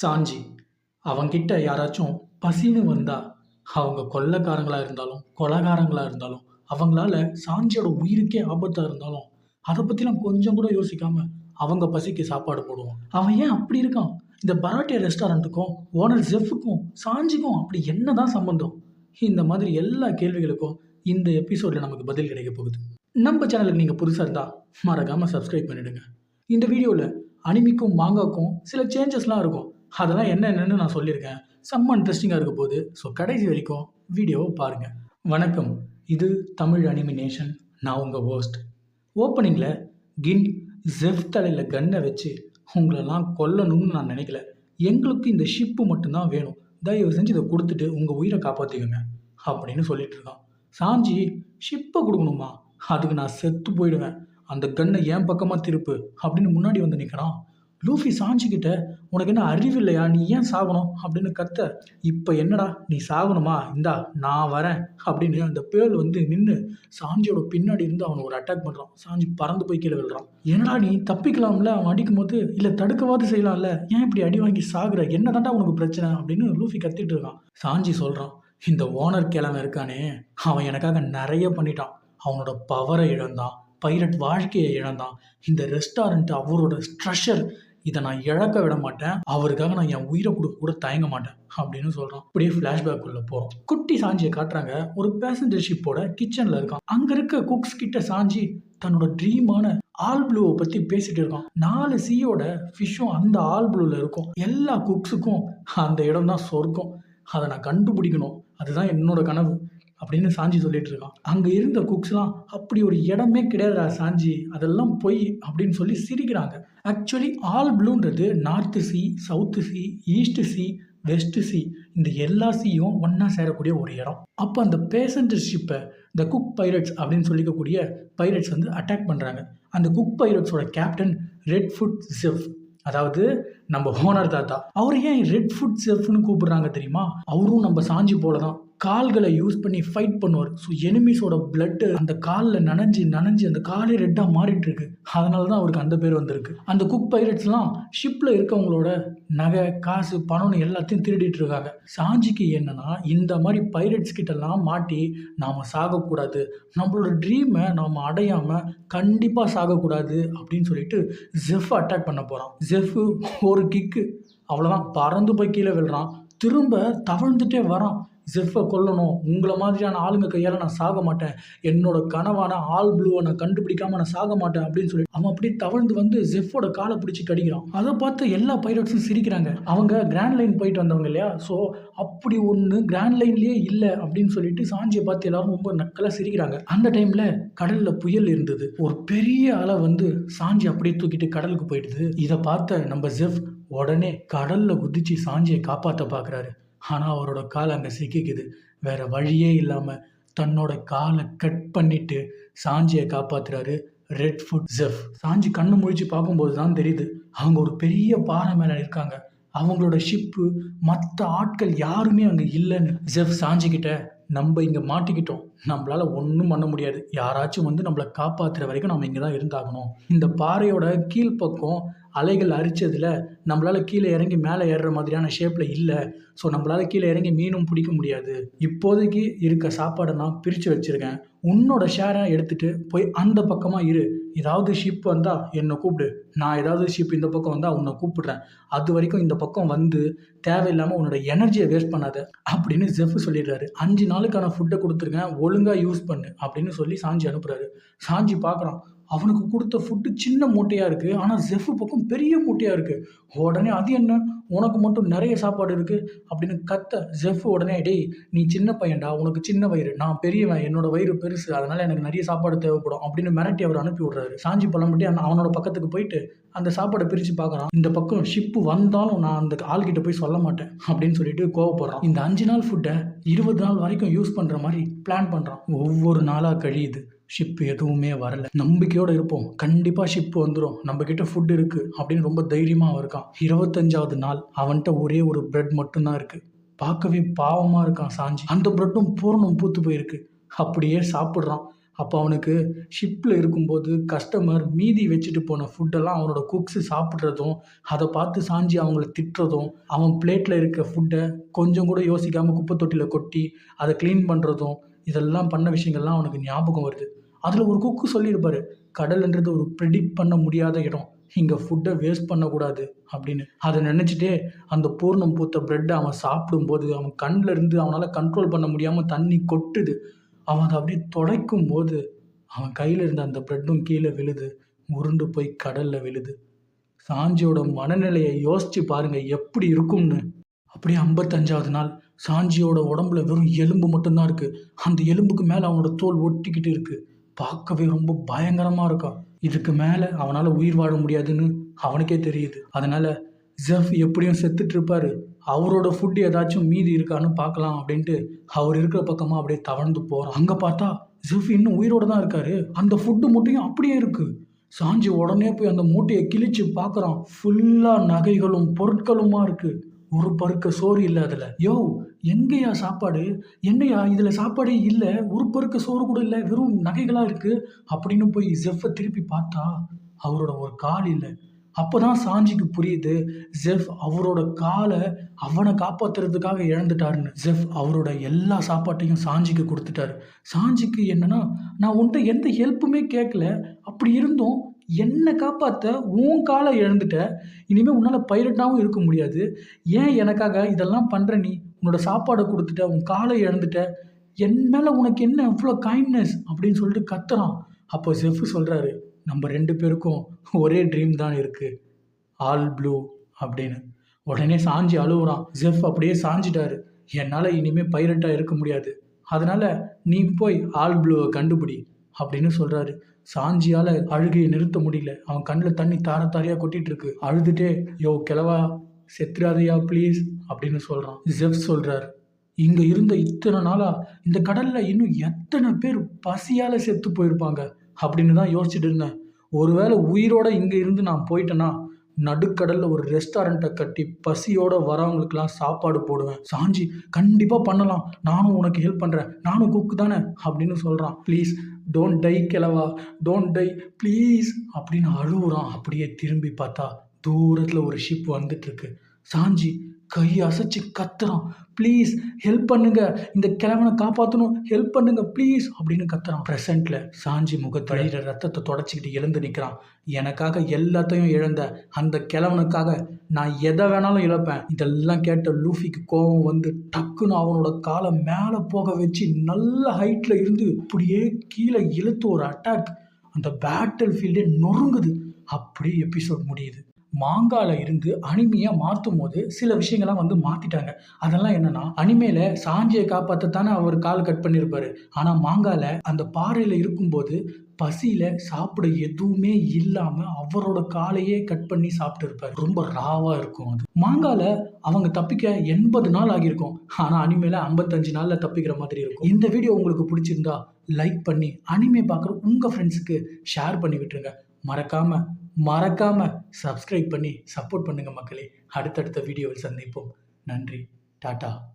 சாஞ்சி அவங்கிட்ட யாராச்சும் பசின்னு வந்தா அவங்க கொள்ளக்காரங்களாக இருந்தாலும் கொலகாரங்களா இருந்தாலும் அவங்களால சாஞ்சியோட உயிருக்கே ஆபத்தா இருந்தாலும் அதை பத்திலாம் கொஞ்சம் கூட யோசிக்காம அவங்க பசிக்கு சாப்பாடு போடுவான். அவன் ஏன் அப்படி இருக்கான்? இந்த பராட்டிய ரெஸ்டாரண்ட்டுக்கும் ஓனர் ஜெஃபுக்கும் சாஞ்சிக்கும் அப்படி என்னதான் சம்பந்தம்? இந்த மாதிரி எல்லா கேள்விகளுக்கும் இந்த எபிசோட்ல நமக்கு பதில் கிடைக்க போகுது. நம்ம சேனலுக்கு நீங்கள் புதுசாக இருந்தால் மறக்காமல் சப்ஸ்கிரைப் பண்ணிடுங்க. இந்த வீடியோவில் அனிமிக்கும் மாங்காக்கும் சில சேஞ்சஸ்லாம் இருக்கும். அதெல்லாம் என்னென்னு நான் சொல்லியிருக்கேன். செம்ம இன்ட்ரெஸ்டிங்காக இருக்க போகுது. ஸோ கடைசி வரைக்கும் வீடியோவை பாருங்கள் வணக்கம். இது தமிழ் அனிமினேஷன் நான் உங்கள் ஹோஸ்ட் ஓப்பனிங்கில் கின் ஜெஃப் தலையில் கன்னை வச்சு உங்களெல்லாம் கொல்லணும்னு நான் நினைக்கல. எங்களுக்கு இந்த ஷிப்பு மட்டும்தான் வேணும். தயவு செஞ்சு இதை கொடுத்துட்டு உங்கள் உயிரை காப்பாற்றிக்கோங்க அப்படின்னு சொல்லிட்டு இருக்கான். சாஞ்சி ஷிப்பை கொடுக்கணுமா? அதுக்கு நான் செத்து போயிடுவேன். அந்த கன்னை என் பக்கமாக திருப்பு. அப்படின்னு முன்னாடி வந்து நிற்கிறான் லூஃபி சாஞ்சிக்கிட்ட உனக்கு என்ன அறிவு இல்லையா? நீ ஏன் சாகணும்? அப்படின்னு கத்த இப்போ என்னடா? நீ சாகணுமா? இந்தா நான் வரேன். அப்படின்னு அந்த பேல் வந்து நின்று சாஞ்சியோட பின்னாடி இருந்து அவனை ஒரு அட்டாக் பண்ணுறான் சாஞ்சி பறந்து போய் கீழே விழுறான். என்னடா நீ தப்பிக்கலாம்ல? அவன் அடிக்கும் போது இல்லை தடுக்கவாது செய்யலாம்ல? ஏன் இப்படி அடி வாங்கி சாகுற? என்ன தாண்டா உனக்கு பிரச்சனை? அப்படின்னு லூஃபி கத்திட்டு இருக்கான். சாஞ்சி சொல்கிறான் இந்த ஓனர் கிழமை இருக்கானே. அவன் எனக்காக நிறைய பண்ணிட்டான். அவனோட பவரை இழந்தான். பைரட் வாழ்க்கையை இழந்தான். இந்த ரெஸ்டாரண்ட் அவரோட ஸ்ட்ரெஷர் இதை நான் இழக்க விட மாட்டேன். அவருக்காக நான் என் உயிரை கொடுக்க கூட தயங்க மாட்டேன் அப்படின்னு சொல்கிறான் அப்படியே ஃப்ளாஷ்பேக் உள்ள போகிறோம் குட்டி சாஞ்சியை காட்டுறாங்க. ஒரு பேசஞ்சர் ஷிப்போட கிச்சனில் இருக்கான். அங்கே இருக்க குக்ஸ் கிட்ட சாஞ்சி தன்னோட ட்ரீமான ஆல் ப்ளூவை பற்றி பேசிட்டு இருக்கான். நாலு சீயோட ஃபிஷ்ஷும் அந்த ஆல் ப்ளூவில் இருக்கும். எல்லா குக்ஸுக்கும் அந்த இடம் தான் சொர்க்கம். அதை நான் கண்டுபிடிக்கணும். அதுதான் என்னோட கனவு. அப்படின்னு சாஞ்சி சொல்லிட்டு இருக்கான் அங்கே இருந்த குக்ஸ்லாம் அப்படி ஒரு இடமே கிடையாதுடா சாஞ்சி. அதெல்லாம் பொய் அப்படின்னு சொல்லி சிரிக்கிறாங்க. Actually all ப்ளூன்றது north sea south sea east sea west sea இந்த எல்லா சீயும் ஒன்றா சேரக்கூடிய ஒரு இடம். அப்போ அந்த பேசஞ்சர் ஷிப்பை இந்த குக் பைரட்ஸ் அப்படின்னு சொல்லிக்கக்கூடிய பைரட்ஸ் வந்து அட்டாக் பண்ணுறாங்க அந்த குக் பைரட்ஸோட கேப்டன் ரெட் ஃபுட் ஜெஃப் அதாவது நம்ம ஓனர் தாத்தா அவர் ஏன் ரெட் ஃபுட் செஃப்னு கூப்பிடுறாங்க தெரியுமா? அவரும் நம்ம சாஞ்சி போல தான் கால்களை யூஸ் பண்ணி ஃபைட் பண்ணுவார். ஸோ எனிமீஸோட பிளட்டு அந்த காலில் நனைஞ்சு நனைஞ்சு அந்த காலே ரெட்டாக மாறிட்டு இருக்கு அதனால தான் அவருக்கு அந்த பேர் வந்திருக்கு. அந்த குக் பைரட்ஸ்லாம் ஷிப்பில் இருக்கவங்களோட நகை காசு பணம்னு எல்லாத்தையும் திருடிட்டு இருக்காங்க. சாஞ்சிக்கு என்னன்னா இந்த மாதிரி பைரட்ஸ் கிட்டலாம் மாட்டி நாம் சாகக்கூடாது. நம்மளோட ட்ரீமை நாம் அடையாமல் கண்டிப்பாக சாகக்கூடாது அப்படின்னு சொல்லிட்டு ஜெஃப் அட்டாக் பண்ண போகிறான் ஜெஃப் ஒரு கிக்கு அவ்வளோதான் பறந்து போய் கீழே விழுறான். திரும்ப தவழ்ந்துட்டே வரான். ஜெஃப்பை கொல்லணும். உங்களை மாதிரியான ஆளுங்க கையால் நான் சாக மாட்டேன். என்னோட கனவான ஆல் ப்ளூவை நான் கண்டுபிடிக்காம நான் சாக மாட்டேன் அப்படின்னு சொல்லி அவன் அப்படியே தவழ்ந்து வந்து ஜெஃப்போட காலை பிடிச்சி கடிக்கிறான். அதை பார்த்து எல்லா பைரட்ஸும் சிரிக்கிறாங்க. அவங்க கிராண்ட் லைன் போயிட்டு வந்தவங்க இல்லையா? ஸோ அப்படி ஒன்று கிராண்ட் லைன்லேயே இல்லை அப்படின்னு சொல்லிட்டு சாஞ்சியை பார்த்து எல்லாரும் ரொம்ப நக்கலாக சிரிக்கிறாங்க. அந்த டைமில் கடலில் புயல் இருந்தது. ஒரு பெரிய அலை வந்து சாஞ்சி அப்படியே தூக்கிட்டு கடலுக்கு போயிடுது. இதை பார்த்த நம்ம ஜெஃப் உடனே கடலில் குதிச்சு சாஞ்சியை காப்பாற்ற பார்க்குறாரு. ஆனால் அவரோட கால் அங்கே சிக்கிக்குது. வேற வழியே இல்லாமல் தன்னோட காலை கட் பண்ணிட்டு சாஞ்சியை காப்பாத்துறாரு ரெட் ஃபுட் ஜெஃப் சாஞ்சி கண்ணு முழிச்சு பார்க்கும்போது தான் தெரியுது அவங்க ஒரு பெரிய பாறை மேலே இருக்காங்க அவங்களோட ஷிப்பு மற்ற ஆட்கள் யாருமே அங்கே இல்லைன்னு. ஜெஃப் சாஞ்சிக்கிட்ட நம்ம இங்கே மாட்டிக்கிட்டோம். நம்மளால் ஒன்றும் பண்ண முடியாது. யாராச்சும் வந்து நம்மளை காப்பாற்றுற வரைக்கும் நம்ம இங்கே தான் இருந்தாகணும். இந்த பாறையோட கீழ்ப்பக்கம் அலைகள் அரிச்சதில் நம்மளால் கீழே இறங்கி மேலே ஏறுற மாதிரியான ஷேப்பில் இல்லை. ஸோ நம்மளால் கீழே இறங்கி மீனும் பிடிக்க முடியாது. இப்போதைக்கு இருக்க சாப்பாடை நான் பிரித்து வச்சுருக்கேன். உன்னோட ஷேரை எடுத்துகிட்டு போய் அந்த பக்கமாக இரு. ஏதாவது ஷிப் வந்தால் என்னை கூப்பிடு. நான் ஏதாவது ஷிப் இந்த பக்கம் வந்தால் உன்னை கூப்பிடுறேன். அது வரைக்கும் இந்த பக்கம் வந்து தேவையில்லாமல் உன்னோட எனர்ஜியை வேஸ்ட் பண்ணாத. அப்படின்னு ஜெஃப் சொல்லிடுறாரு. அஞ்சு நாளுக்கான ஃபுட்டை கொடுத்துருக்கேன். ஒழுங்காக யூஸ் பண்ணு அப்படின்னு சொல்லி சாஞ்சி அனுப்புகிறாரு சாஞ்சி பார்க்குறான் அவனுக்கு கொடுத்த ஃபுட்டு சின்ன மூட்டையாக இருக்குது ஆனால் ஜெஃப் பக்கம் பெரிய மூட்டையாக இருக்குது உடனே அது என்ன? உனக்கு மட்டும் நிறைய சாப்பாடு இருக்குது அப்படின்னு கத்த ஜெஃப் உடனே டேய் நீ சின்ன பையன்டா. உனக்கு சின்ன வயிறு. நான் பெரியவன். என்னோடய வயிறு பெருசு. அதனால் எனக்கு நிறைய சாப்பாடு தேவைப்படும். அப்படின்னு மிரட்டி அவர் அனுப்பி விட்றாரு. சாஞ்சி பழம்பட்டி அந்த அவனோட பக்கத்துக்கு போயிட்டு அந்த சாப்பாடை பிரித்து பார்க்குறான். இந்த பக்கம் ஷிப்பு வந்தாலும் நான் அந்த ஆள்கிட்ட போய் சொல்ல மாட்டேன் அப்படின்னு சொல்லிட்டு கோவப்படுறான். இந்த அஞ்சு நாள் ஃபுட்டை இருபது நாள் வரைக்கும் யூஸ் பண்ணுற மாதிரி பிளான் பண்ணுறான் ஒவ்வொரு நாளாக கழியுது. ஷிப் எதுவுமே வரல. நம்பிக்கையோடு இருப்போம். கண்டிப்பாக ஷிப் வந்துடும் நம்ம கிட்ட ஃபுட் இருக்கு அப்படின்னு ரொம்ப தைரியமாக இருக்கான். இருபத்தஞ்சாவது நாள் அவன்கிட்ட ஒரே ஒரு பிரெட் மட்டும்தான் இருக்கு. பார்க்கவே பாவமாக இருக்கான் சாஞ்சி. அந்த பிரெட்டும் பூர்ணம் பூத்து போயிருக்கு. அப்படியே சாப்பிட்றான். அப்போ அவனுக்கு ஷிப்பில் இருக்கும்போது கஸ்டமர் மீதி வச்சுட்டு போன ஃபுட்டெல்லாம் அவனோட குக்ஸு சாப்பிட்றதும் அதை பார்த்து சாஞ்சி அவங்கள திட்டுறதும் அவன் பிளேட்டில் இருக்க ஃபுட்டை கொஞ்சம் கூட யோசிக்காமல் குப்பை தொட்டியில் கொட்டி அதை க்ளீன் பண்ணுறதும் இதெல்லாம் பண்ண விஷயங்கள்லாம் அவனுக்கு ஞாபகம் வருது. அதில் ஒரு குக்கு சொல்லியிருப்பார் கடல்ன்றது ஒரு ப்ரிடிக்ட் பண்ண முடியாத இடம். இங்கே ஃபுட்டை வேஸ்ட் பண்ணக்கூடாது. அப்படின்னு. அதை நினச்சிட்டே அந்த பூர்ணம் பூத்த ப்ரெட்டை அவன் சாப்பிடும்போது அவன் கண்ணில் இருந்து அவனால் கண்ட்ரோல் பண்ண முடியாமல் தண்ணி கொட்டுது. அவன் அதை அப்படியே துடைக்கும் போது அவன் கையில் இருந்த அந்த ப்ரெட்டும் கீழே விழுது. உருண்டு போய் கடலில் விழுது. சாஞ்சியோட மனநிலையை யோசித்து பாருங்கள் எப்படி இருக்கும்னு. அப்படியே ஐம்பத்தஞ்சாவது நாள் சாஞ்சியோட உடம்புல வெறும் எலும்பு மட்டும்தான் இருக்குது அந்த எலும்புக்கு மேலே அவனோட தோல் ஒட்டிக்கிட்டு இருக்குது பார்க்கவே ரொம்ப பயங்கரமா இருக்கான் இதுக்கு மேலே அவனால் உயிர் வாழ முடியாதுன்னு அவனுக்கே தெரியுது. அதனால ஜெஃப் எப்படியும் செத்துட்டு இருப்பாரு. அவரோட ஃபுட் ஏதாச்சும் மீதி இருக்கான்னு பார்க்கலாம் அப்படின்ட்டு அவர் இருக்கிற பக்கமாக அப்படியே தவழ்ந்து போகிறான் அங்கே பார்த்தா ஜெஃப் இன்னும் உயிரோட தான் இருக்காரு. அந்த ஃபுட்டு மூட்டையும் அப்படியே இருக்கு. சாஞ்சி உடனே போய் அந்த மூட்டையை கிழிச்சு பார்க்குறான். ஃபுல்லாக நகைகளும் பொருட்களுமா இருக்கு. ஒரு பருக்க சோறு இல்லை அதில். யோ எங்கேயா சாப்பாடு? என்னையா இதில் சாப்பாடே இல்லை? ஒரு பருக்க சோறு கூட இல்லை. வெறும் நகைகளாக இருக்குது அப்படின்னு போய் ஜெஃப்பை திருப்பி பார்த்தா அவரோட ஒரு கால் இல்லை. அப்போ தான் சாஞ்சிக்கு புரியுது. ஜெஃப் அவரோட காலை அவனை காப்பாத்துறதுக்காக இழந்துட்டாருன்னு. ஜெஃப் அவரோட எல்லா சாப்பாட்டையும் சாஞ்சிக்கு கொடுத்துட்டாரு. சாஞ்சிக்கு என்னன்னா நான் உன்கிட்ட எந்த ஹெல்ப்புமே கேட்கல அப்படி இருந்தும் என்னை காப்பாற்ற உன் காலை இழந்துட்ட? இனிமேல் உன்னால் பைரட்டாகவும் இருக்க முடியாது. ஏன் எனக்காக இதெல்லாம் பண்ணுற நீ? உன்னோட சாப்பாடை கொடுத்துட்ட உன் காலை இழந்துட்ட என் மேலே உனக்கு என்ன இவ்வளோ கைண்ட்னஸ் அப்படின்னு சொல்லிட்டு கத்துறான். அப்போ ஜெஃப் சொல்கிறாரு நம்ம ரெண்டு பேருக்கும் ஒரே ட்ரீம் தான் இருக்குது ஆல் ப்ளூ அப்படின்னு. உடனே சாஞ்சி அழுவுறான். ஜெஃப் அப்படியே சாஞ்சிட்டாரு. என்னால் இனிமேல் பைரட்டாக இருக்க முடியாது. அதனால் நீ போய் ஆல் ப்ளூவை கண்டுபிடி அப்படின்னு சொல்கிறாரு சாஞ்சியால் அழுகையை நிறுத்த முடியல. அவன் கண்ணில் தண்ணி தார தாரையாக கொட்டிகிட்டு இருக்கு. அழுதுட்டே யோ கிளவா செத்துறாதையா ப்ளீஸ் அப்படின்னு சொல்கிறான் ஜெஃப் சொல்கிறார் இங்கே இருந்த இத்தனை நாளாக இந்த கடலில் இன்னும் எத்தனை பேர் பசியால் செத்து போயிருப்பாங்க? அப்படின்னு தான் யோசிச்சுட்டு இருந்தேன். ஒருவேளை உயிரோடு இங்கே இருந்து நான் போயிட்டேன்னா நடுக்கடலில் ஒரு ரெஸ்டாரண்ட்டை கட்டி பசியோட வரவங்களுக்கெல்லாம் சாப்பாடு போடுவேன். சாஞ்சி கண்டிப்பாக பண்ணலாம். நானும் உனக்கு ஹெல்ப் பண்ணுறேன் நானும் குக்கு தானே? அப்படின்னு சொல்கிறான் ப்ளீஸ் டோன்ட் டை கிளவா டோன்ட் டை ப்ளீஸ் அப்படின்னு அழுகுறான் அப்படியே திரும்பி பார்த்தா தூரத்தில் ஒரு ஷிப் வந்துட்டுருக்கு. சாஞ்சி கை அசைச்சு கத்துறான். ப்ளீஸ் ஹெல்ப் பண்ணுங்க. இந்த கிழவனை காப்பாற்றணும் ஹெல்ப் பண்ணுங்க ப்ளீஸ் அப்படின்னு கத்துறான். ப்ரெசண்ட்ல சாஞ்சி முகத்தழிகிற ரத்தத்தை தொடச்சிக்கிட்டு எழுந்து நிற்கிறான் எனக்காக எல்லாத்தையும் இழந்த அந்த கிழவனுக்காக நான் எதை வேணாலும் இழப்பேன். இதெல்லாம் கேட்ட லூஃபிக்கு கோபம் வந்து டக்குன்னு அவனோட காலை மேலே போக வச்சு நல்ல ஹைட்டில் இருந்து அப்படியே கீழே இழுத்து ஒரு அட்டாக் அந்த பேட்டில் ஃபீல்டே நொறுங்குது. அப்படியே எபிசோட் முடியுது. மாங்கால இருந்து அனிமையாக மாற்றும் போது சில விஷயங்கள்லாம் வந்து மாற்றிட்டாங்க அதெல்லாம் என்னன்னா அனிமையில சாஞ்சியை காப்பாற்றத்தானே அவர் கால் கட் பண்ணியிருப்பாரு ஆனால் மாங்கால அந்த பாறையில் இருக்கும்போது பசியில் சாப்பிட எதுவுமே இல்லாமல் அவரோட காலையே கட் பண்ணி சாப்பிட்டு இருப்பாரு ரொம்ப ராவாக இருக்கும் அது. மாங்கால அவங்க தப்பிக்க எண்பது நாள் ஆகியிருக்கும். ஆனால் அனிமேல ஐம்பத்தஞ்சு நாளில் தப்பிக்கிற மாதிரி இருக்கும். இந்த வீடியோ உங்களுக்கு பிடிச்சிருந்தா லைக் பண்ணி அனிமே பார்க்குற உங்கள் ஃப்ரெண்ட்ஸுக்கு ஷேர் பண்ணி விட்டுருங்க. மறக்காம மறக்காமல் சப்ஸ்கிரைப் பண்ணி சப்போர்ட் பண்ணுங்கள் மக்களே. அடுத்தடுத்த வீடியோவில் சந்திப்போம். நன்றி. டாட்டா.